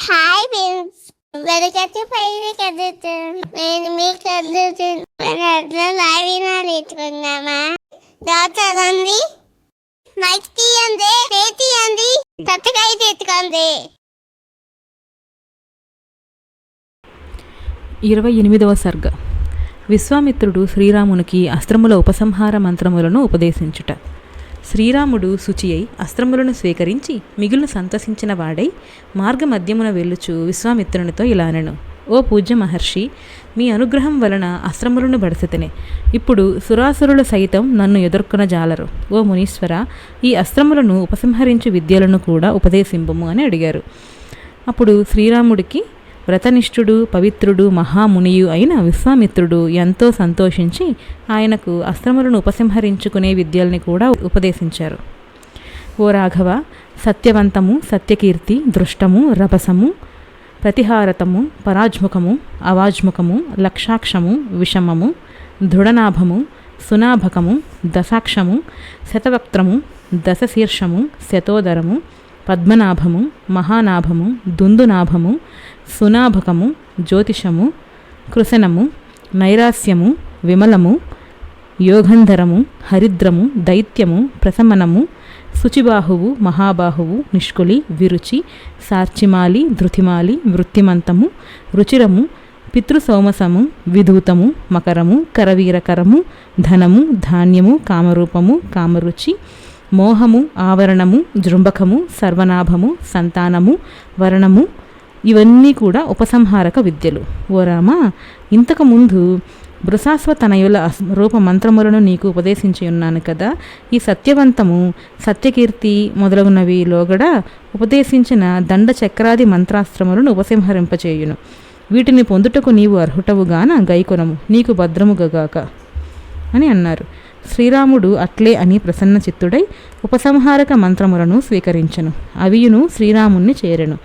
Hi friends వెనకటి పైన కదుతుంది నేను మీకు కదుతుంది మన అట్లా లావినా అంది దాచదండి మైక్ తీయండి పే తీయండి తట్టకాయ తెచ్చుకోండి ఇరవై ఎనిమిదవ సర్గ. విశ్వామిత్రుడు శ్రీరామునికి అస్త్రముల ఉపసంహార మంత్రములను ఉపదేశించుట. శ్రీరాముడు శుచి అయి అస్త్రములను స్వీకరించి మిగులు సంతసించిన వాడై మార్గమధ్యమున వెళ్ళుచు విశ్వామిత్రునితో ఇలానెను ఓ పూజ్య మహర్షి మీ అనుగ్రహం వలన అస్త్రములను బడసితనే. ఇప్పుడు సురాసురులు సైతం నన్ను ఎదుర్కొన జాలరు. ఓ మునీశ్వర ఈ అస్త్రములను ఉపసంహరించు విద్యలను కూడా ఉపదేశింపము అని అడిగారు. అప్పుడు శ్రీరాముడికి వ్రతనిష్ఠుడు పవిత్రుడు మహామునియు అయిన విశ్వామిత్రుడు ఎంతో సంతోషించి ఆయనకు అస్త్రములను ఉపసంహరించుకునే విద్యల్ని కూడా ఉపదేశించారు. ఓ రాఘవ సత్యవంతము సత్యకీర్తి దృష్టము రభసము ప్రతిహారతము పరాజ్ముఖము అవాజ్ముఖము లక్షాక్షము విషమము దృఢనాభము సునాభకము దశాక్షము శతవక్త్రము దశశీర్షము శతోదరము పద్మనాభము మహానాభము దుందునాభము సునాభకము జ్యోతిషము కృశనము నైరాస్యము విమలము యోగంధరము హరిద్రము దైత్యము ప్రశమనము శుచిబాహువు మహాబాహువు నిష్కులి విరుచి సార్చిమాలి ధృతిమాలి వృత్తిమంతము రుచిరము పితృసోమసము విధూతము మకరము కరవీరకరము ధనము ధాన్యము కామరూపము కామరుచి మోహము ఆవరణము జృంభకము సర్వనాభము సంతానము వర్ణము ఇవన్నీ కూడా ఉపసంహారక విద్యలు. ఓ రామ ఇంతకుముందు బృసాస్వ తనయుల రూప మంత్రములను నీకు ఉపదేశించి ఉన్నాను కదా. ఈ సత్యవంతము సత్యకీర్తి మొదలగునవి లోగడ ఉపదేశించిన దండ చక్రాది మంత్రాస్త్రములను ఉపసంహరింపచేయును. వీటిని పొందుటకు నీవు అర్హుటవుగాన గైకొనము నీకు భద్రముగగాక అని అన్నారు. శ్రీరాముడు అట్లే అని ప్రసన్న చిత్తుడై ఉపసంహారక మంత్రములను స్వీకరించను. అవియును శ్రీరాముణ్ణి చేరెను.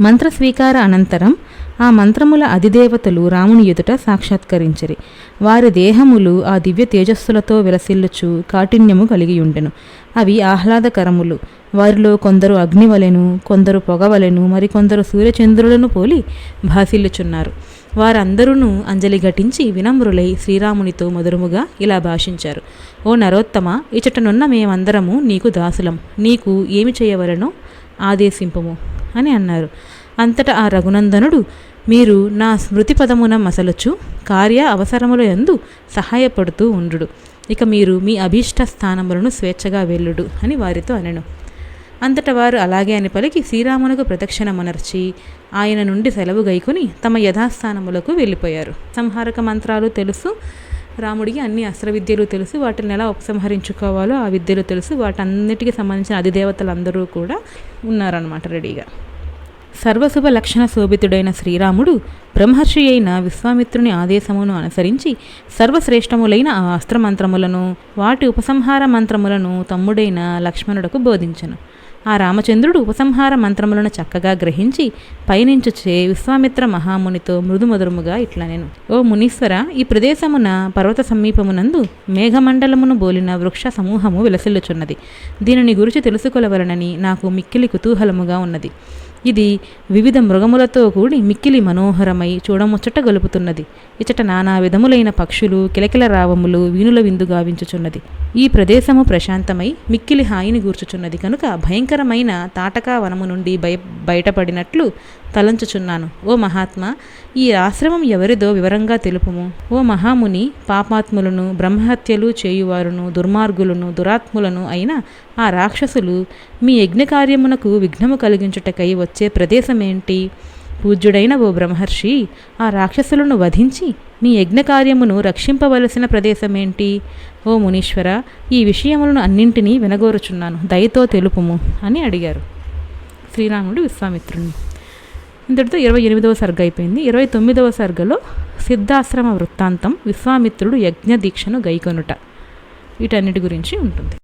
మంత్ర స్వీకార అనంతరం ఆ మంత్రముల అధిదేవతలు రాముని ఎదుట సాక్షాత్కరించిరి. వారి దేహములు ఆ దివ్య తేజస్సులతో విలసిల్లుచు కాఠిన్యము కలిగి ఉండెను అవి ఆహ్లాదకరములు. వారిలో కొందరు అగ్నివలెను కొందరు పొగవలెను మరికొందరు సూర్యచంద్రులను పోలి భాసిల్లుచున్నారు. వారందరూ అంజలి ఘటించి వినమ్రులై శ్రీరామునితో మధురముగా ఇలా భాషించారు. ఓ నరోత్తమ ఇచటనున్న మేమందరము నీకు దాసులం. నీకు ఏమి చేయవలనో ఆదేశింపము. అని అన్నారు. అంతటా ఆ రఘునందనుడు మీరు నా స్మృతి పదమున మసలుచు కార్య అవసరముల యందు సహాయపడుతూ ఉండు ఇక మీరు మీ అభీష్ట స్థానములను స్వేచ్ఛగా వెళ్ళుడు అని వారితో అనెను. అంతట వారు అలాగే అని పలికి శ్రీరామునకు ప్రదక్షిణమనర్చి ఆయన నుండి సెలవు గైకొని తమ యథాస్థానములకు వెళ్ళిపోయారు. సంహారక మంత్రాలు తెలుసు రాముడికి అన్ని అస్త్ర విద్యలు తెలుసు వాటిని ఎలా ఉపసంహరించుకోవాలో ఆ విద్యలు తెలుసు వాటన్నిటికీ సంబంధించిన అధిదేవతలందరూ కూడా ఉన్నారనమాట రెడీగా. సర్వశుభ లక్షణ శోభితుడైన శ్రీరాముడు బ్రహ్మర్షి అయిన విశ్వామిత్రుని ఆదేశమును అనుసరించి సర్వశ్రేష్టములైన ఆ అస్త్రమంత్రములను వాటి ఉపసంహార మంత్రములను తమ్ముడైన లక్ష్మణుడకు బోధించను. ఆ రామచంద్రుడు ఉపసంహార మంత్రములను చక్కగా గ్రహించి పయనించుచే విశ్వామిత్ర మహామునితో మృదుమధురముగా ఇట్లా నేను ఓ మునీశ్వర ఈ ప్రదేశమున పర్వత సమీపమునందు మేఘమండలమును బోలిన వృక్ష సమూహము విలసిల్లుచున్నది. దీనిని గురించి తెలుసుకొలవలనని నాకు మిక్కిలి కుతూహలముగా ఉన్నది. ఇది వివిధ మృగములతో కూడి మిక్కిలి మనోహరమై చూడముచ్చట గలుపుతున్నది. ఇచట నానా విధములైన పక్షులు కిలకిల రావములు వీణుల విందు గావించుచున్నది. ఈ ప్రదేశము ప్రశాంతమై మిక్కిలి హాయిని గూర్చుచున్నది. కనుక భయంకరమైన తాటకా వనము నుండి బయ బయటపడినట్లు తలంచుచున్నాను. ఓ మహాత్మా ఈ ఆశ్రమం ఎవరిదో వివరంగా తెలుపుము. ఓ మహాముని పాపాత్ములను బ్రహ్మహత్యలు చేయువారును దుర్మార్గులను దురాత్ములను అయిన ఆ రాక్షసులు మీ యజ్ఞకార్యమునకు విఘ్నము కలిగించుటకై వచ్చే ప్రదేశమేంటి? పూజ్యుడైన ఓ బ్రహ్మర్షి ఆ రాక్షసులను వధించి మీ యజ్ఞకార్యమును రక్షింపవలసిన ప్రదేశమేంటి? ఓ మునీశ్వర ఈ విషయములను అన్నింటినీ వినగోరుచున్నాను. దయతో తెలుపుము అని అడిగారు. శ్రీరాముడు విశ్వామిత్రుని ఇంతటితో ఇరవై ఎనిమిదవ సర్గ అయిపోయింది. ఇరవై తొమ్మిదవ సర్గలో సిద్ధాశ్రమ వృత్తాంతం విశ్వామిత్రుడు యజ్ఞ దీక్షను గైకొనుట. వీటన్నిటి గురించి ఉంటుంది.